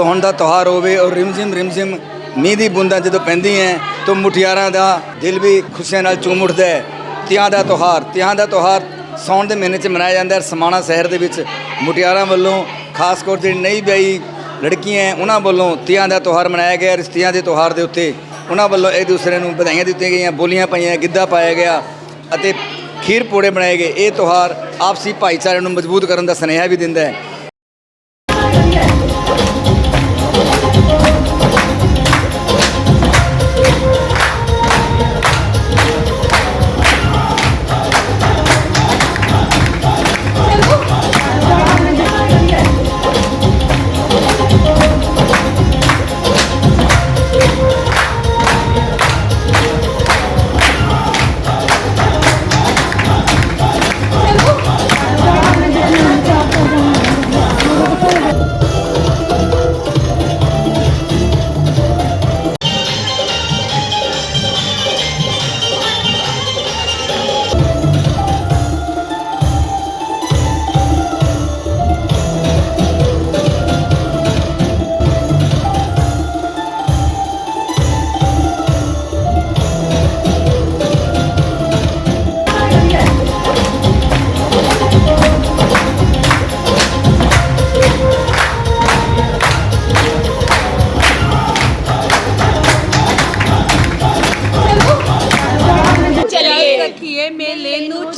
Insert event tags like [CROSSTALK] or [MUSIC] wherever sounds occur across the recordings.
ਸੌਣ ਦਾ ਤਿਉਹਾਰ ਹੋਵੇ ਔਰ ਰਿਮਝਿਮ ਰਿਮਝਿਮ ਮੀਂਹ ਦੀ ਬੂੰਦਾਂ ਜਦੋਂ ਪੈਂਦੀਆਂ ਤਾਂ ਮੁਠਿਆਰਾਂ ਦਾ ਦਿਲ ਵੀ ਖੁਸ਼ੀਆਂ ਨਾਲ ਝੂਮ ਉੱਠਦਾ ਹੈ ਤਿਆਂ ਦਾ ਤਿਉਹਾਰ ਤਿਆਂ ਦਾ ਤਿਉਹਾਰ ਸਾਉਣ ਦੇ ਮਹੀਨੇ 'ਚ ਮਨਾਇਆ ਜਾਂਦਾ ਹੈ ਸਮਾਣਾ ਸ਼ਹਿਰ ਦੇ ਵਿੱਚ ਮੁਟਿਆਰਾਂ ਵੱਲੋਂ ਖਾਸ ਕਰ ਜਿਹੜੀ ਨਹੀਂ ਵਿਆਹੀ ਲੜਕੀਆਂ ਹੈ, ਉਹਨਾਂ ਵੱਲੋਂ ਤੀਆਂ ਦਾ ਤਿਉਹਾਰ ਮਨਾਇਆ ਗਿਆ। ਰਿਸ਼ਤਿਆਂ ਦੇ ਤਿਉਹਾਰ ਦੇ ਉੱਤੇ ਉਹਨਾਂ ਵੱਲੋਂ ਇੱਕ ਦੂਸਰੇ ਨੂੰ ਵਧਾਈਆਂ ਦਿੱਤੀਆਂ ਗਈਆਂ ਬੋਲੀਆਂ ਪਾਈਆਂ ਗਿੱਧਾ ਪਾਇਆ ਗਿਆ ਅਤੇ ਖੀਰ ਪੂੜੇ ਬਣਾਏ ਗਏ। ਇਹ ਤਿਉਹਾਰ ਆਪਸੀ ਭਾਈਚਾਰੇ ਨੂੰ ਮਜ਼ਬੂਤ ਕਰਨ ਦਾ ਸੁਨੇਹਾ ਵੀ ਦਿੰਦਾ ਹੈ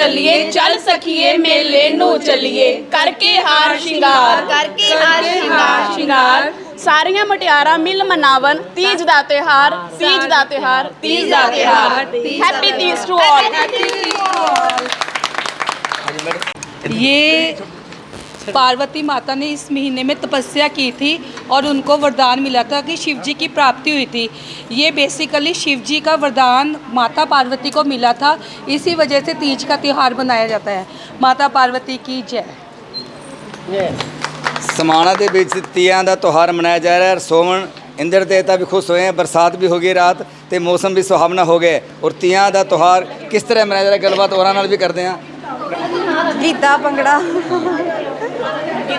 ਮੇਲੇ ਨੂੰ ਚੱਲੀਏ ਚੱਲ ਸਖੀਏ ਮੇਲੇ ਨੂੰ ਚੱਲੀਏ ਕਰਕੇ ਹਾਰ ਸ਼ਿੰਗਾਰ ਕਰਕੇ ਹਾਰ ਸ਼ਿੰਗਾਰ ਸ਼ਿੰਗਾਰ ਸਾਰੀਆਂ ਮਟਿਆਰਾਂ ਮਿਲ ਮਨਾਵਨ ਤੀਜ ਦਾ ਤਿਹਾਰ ਤੀਜ ਦਾ ਤਿਹਾਰ ਤੀਜ ਦਾ ਤਿਹਾਰ ਹੈਪੀ ਤੀਜ ਟੂ ਆਲ ये पार्वती [LAUGHS] माता ने इस महीने में तपस्या की थी और उनको वरदान मिला था कि शिव जी की प्राप्ति हुई थी ये बेसिकली शिव जी का वरदान माता पार्वती को मिला था इसी वजह से तीज का त्यौहार मनाया जाता है माता पार्वती की जय ਸਮਾਣਾ ਦੇ ਵਿੱਚ ਤੀਆਂ ਦਾ ਤਿਉਹਾਰ ਮਨਾਇਆ ਜਾ ਰਿਹਾ ਹੈ ਸੋਵਣ ਇੰਦਰ ਦੇਵਤਾ ਵੀ ਖੁਸ਼ ਹੋਏ ਹੈ ਬਰਸਾਤ ਵੀ ਹੋ ਗਈ ਰਾਤ ਤੇ ਮੌਸਮ ਵੀ ਸੁਹਾਵਣਾ ਹੋ ਗਿਆ ਹੈ। ਔਰ ਤੀਆਂ ਦਾ ਤਿਉਹਾਰ ਕਿਸ ਤਰ੍ਹਾਂ ਮਨਾਇਆ ਜਾ ਰਿਹਾ ਗੱਲਬਾਤ ਹੋਰਾਂ ਨਾਲ ਵੀ ਕਰਦੇ ਹਾਂ ਗੀਤਾ ਭੰਗੜਾ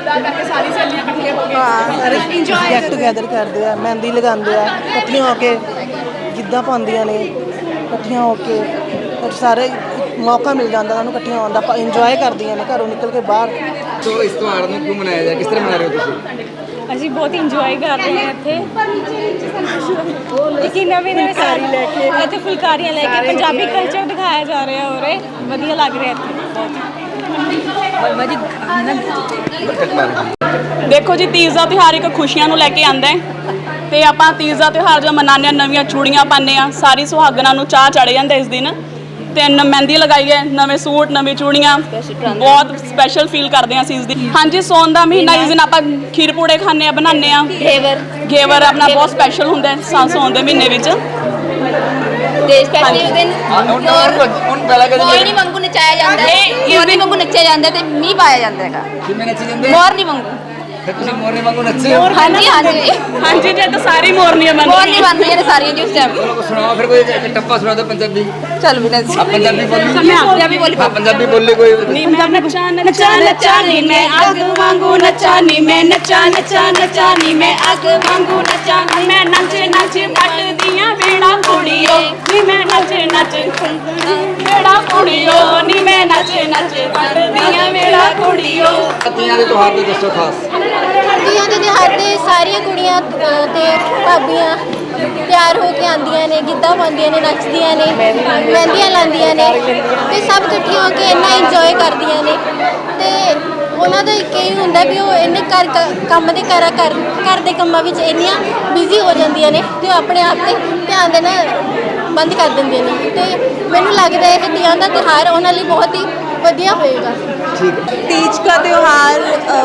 ਕੀਤਾ ਕਰਕੇ ਸਾਰੀ ਸਹੇਲੀਆਂ ਇਕੱਠੀਆਂ ਹੋ ਹਾਂ ਸਾਰੇ ਇੰਜੋਏ ਗੈਟ ਟੂਗੇਦਰ ਕਰਦੇ ਆ ਮਹਿੰਦੀ ਲਗਾਉਂਦੇ ਆ ਇਕੱਠੀਆਂ ਹੋ ਕੇ ਗਿੱਧਾ ਪਾਉਂਦੀਆਂ ਨੇ ਇਕੱਠੀਆਂ ਹੋ ਕੇ ਔਰ ਸਾਰੇ ਮੌਕਾ ਮਿਲ ਜਾਂਦਾ ਉਹਨਾਂ ਨੂੰ ਇਕੱਠੀਆਂ ਹੋਣ ਦਾ ਇੰਜੋਏ ਕਰਦੀਆਂ ਨੇ ਘਰੋਂ ਨਿਕਲ ਕੇ ਬਾਹਰ। ਸੋ ਇਸ ਤਿਉਹਾਰ ਨੂੰ ਕਿਉਂ ਮਨਾਇਆ ਜਾ ਕਿਸ ਤਰ੍ਹਾਂ ਮਨਾ ਰਹੇ ਹੋ ਤੁਸੀਂ? ਅਸੀਂ ਬਹੁਤ ਇੰਜੋਏ ਕਰ ਰਹੇ ਹਾਂ ਇੱਥੇ। ਇੱਕ ਹੀ ਨਵੀਂ ਨਵੀਂ ਸਾਰੀ ਲੈ ਕੇ। ਇੱਥੇ ਫੁਲਕਾਰੀਆਂ ਲੈ ਕੇ ਪੰਜਾਬੀ ਕਲਚਰ ਦਿਖਾਇਆ ਜਾ ਰਿਹਾ ਉਰੇ। ਵਧੀਆ ਲੱਗ ਰਿਹਾ ਇੱਥੇ। ਦੇਖੋ ਜੀ ਤੀਜ ਦਾ ਤਿਉਹਾਰ ਇੱਕ ਖੁਸ਼ੀਆਂ ਨੂੰ ਲੈ ਕੇ ਆਂਦਾ ਹੈ ਤੇ ਆਪਾਂ ਤੀਜ ਦਾ ਤਿਉਹਾਰ ਜਦੋਂ ਮਨਾਉਂਦੇ ਹਾਂ ਨਵੀਆਂ ਚੂੜੀਆਂ ਪਾਉਂਦੇ ਆ ਸਾਰੀ ਸੁਹਾਗਣਾਂ ਨੂੰ ਚਾਹ ਚੜ ਜਾਂਦਾ ਇਸ ਦਿਨ ਤੇ ਮਹਿੰਦੀ ਲਗਾਈ ਹੈ ਨਵੇਂ ਸੂਟ ਨਵੀਂ ਚੂੜੀਆਂ ਬਹੁਤ ਸਪੈਸ਼ਲ ਫੀਲ ਕਰਦੇ ਆ ਅਸੀਂ ਇਸ ਦਿਨ। ਹਾਂਜੀ ਸੌਣ ਦਾ ਮਹੀਨਾ ਇਸ ਦਿਨ ਆਪਾਂ ਖੀਰ ਪੂੜੇ ਖਾਂਦੇ ਆ ਬਣਾਉਂਦੇ ਆ ਘੇਵਰ। ਘੇਵਰ ਆਪਣਾ ਬਹੁਤ ਸਪੈਸ਼ਲ ਹੁੰਦਾ ਹੈ ਸਾ- ਸੌਣ ਦੇ ਮਹੀਨੇ ਵਿੱਚ। ਤੇ ਸਪੈਸ਼ਲੀ ਦਿਨ ਹੁਣ ਪਹਿਲਾਂ ਮੋਰਨੀ ਵਾਂਗੂ ਨਚਾਇਆ ਜਾਂਦਾ ਹੈ। ਮੋਰਨੀ ਵਾਂਗੂ ਨੱਚਿਆ ਜਾਂਦਾ ਤੇ ਮੀਂਹ ਪਾਇਆ ਜਾਂਦਾ ਹੈਗਾ। ਕਿਵੇਂ ਨੱਚੀ ਜਾਂਦੇ? ਮੋਰਨੀ ਵਾਂਗੂ। ਫਿਰ ਤੁਸੀਂ ਮੋਰਨੇ ਵਾਂਗੂ ਨੱਚੇ ਹੋ? ਹਾਂਜੀ ਹਾਂਜੀ। ਹਾਂਜੀ ਜੇ ਤਾਂ ਸਾਰੀ ਮੋਰਨੀਆਂ ਮੋਰਨੀ ਮੰਨਦੀਆਂ ਬਣਦੀਆਂ ਨੇ ਸਾਰੀਆਂ ਜੀ ਉਸ ਟਾਈਮ ਚਲੋ ਸੁਣਾਓ ਫਿਰ ਕੋਈ ਇੱਕ ਟੱਪਾ ਸੁਣਾ ਦਿਓ ਪੰਜਾਬੀ। ਚੱਲ ਵੀ ਨੱਚ ਆ ਪੰਜਾਬੀ ਬੋਲੀ। ਪੰਜਾਬੀ ਬੋਲੀ ਪੰਜਾਬੀ ਬੋਲੀ। ਕੋਈ ਨੀ ਮੈਂ ਨੱਚਾ ਨੱਚਾ ਨੱਚਾ ਨੀ ਮੈਂ ਅੱਗ ਵਾਂਗੂ ਨੱਚਾ ਨੀ ਮੈਂ ਨੱਚਾ ਨੱਚਾ ਨੱਚਾ ਨੀ ਮੈਂ ਅੱਗ ਵਾਂਗੂ ਨੱਚਾ ਮੈਂ ਨੱਚ ਨੱਚ ਪੱਟਦੀਆਂ ਵੇੜਾ ਕੁੜੀਓ। ਨੀ ਮੈਂ ਨੱਚ ਨੱਚ। ਵੇੜਾ ਕੁੜੀਓ। ਮੈਂ ਨੱਚ ਨੱਚ ਪੱਟਦੀਆਂ ਵੇੜਾ ਕੁੜੀਓ। ਤੀਆਂ ਦੇ ਤਿਉਹਾਰ ਦੇ ਦੱਸੋ ਖਾਸ। ਤੀਆਂ ਦੇ ਤਿਉਹਾਰ ਤੇ ਸਾਰੀਆਂ ਕੁੜੀਆਂ ਅ, ਤੇ ਭਾਬੀਆਂ ਤਿਆਰ ਹੋ ਕੇ ਆਉਂਦੀਆਂ ਨੇ ਗਿੱਧਾ ਪਾਉਂਦੀਆਂ ਨੇ ਨੱਚਦੀਆਂ ਨੇ ਮਹਿੰਦੀਆਂ ਲਾਉਂਦੀਆਂ ਨੇ ਤੇ ਸਭ ਇਕੱਠੀਆਂ ਹੋ ਕੇ ਇੰਨਾ ਇੰਜੋਏ ਕਰਦੀਆਂ ਨੇ। ਤੇ ਉਹਨਾਂ ਦਾ ਇੱਕ ਹੀ ਹੁੰਦਾ ਵੀ ਉਹ ਇੰਨੇ ਘਰ ਕ- ਕੰਮ ਦੇ ਘਰ ਕਰ ਘਰ ਦੇ ਕੰਮਾਂ ਵਿੱਚ ਇੰਨੀਆਂ ਬਿਜ਼ੀ ਹੋ ਜਾਂਦੀਆਂ ਨੇ ਤੇ ਉਹ ਆਪਣੇ ਆਪ ਤੇ ਧਿਆਨ ਦੇਣਾ ਬੰਦ ਕਰ ਦਿੰਦੀਆਂ ਨੇ। ਤੇ ਮੈਨੂੰ ਲੱਗਦਾ ਹੈ ਕਿ ਤੀਆਂ ਦਾ ਤਿਉਹਾਰ ਉਹਨਾਂ ਲਈ ਬਹੁਤ ਹੀ ਵਧੀਆ ਹੋਏਗਾ तीज का त्यौहार अ,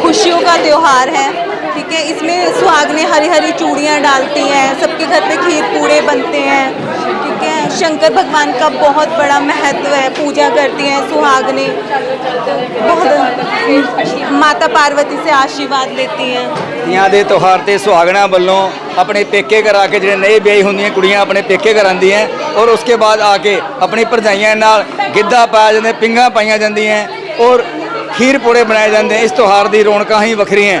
खुशियों का त्यौहार है ठीक है इसमें सुहागनें हरी हरी चूड़ियाँ डालती हैं सबके घर पे खीर पूड़े बनते हैं ठीक है शंकर भगवान का बहुत बड़ा महत्व है पूजा करती हैं सुहागनें बहुत माता पार्वती से आशीर्वाद लेती हैं ਤੀਆਂ ਦੇ ਤਿਉਹਾਰ ਤੇ ਸੁਹਾਗਣਾ ਵੱਲੋਂ ਆਪਣੇ ਪੇਕੇ ਘਰ ਆ ਕੇ ਜਿਹੜੇ ਨਵੇਂ ਵਿਆਹੀ ਹੁੰਦੀਆਂ ਕੁੜੀਆਂ ਆਪਣੇ ਪੇਕੇ ਘਰ ਆਉਂਦੀਆਂ ਔਰ ਉਸਕੇ ਬਾਅਦ ਆ ਕੇ ਆਪਣੀ ਭਰਜਾਈਆਂ ਨਾਲ ਗਿੱਧਾ ਪਾਇਆ ਜਾਂਦਾ ਪਿੰਗਾ ਪਾਈਆਂ ਜਾਂਦੀਆਂ ਔਰ ਖੀਰ ਪੂੜੇ ਬਣਾਏ ਜਾਂਦੇ ਇਸ ਤਿਉਹਾਰ ਦੀ ਰੌਣਕਾਂ ਹੀ ਵੱਖਰੀਆਂ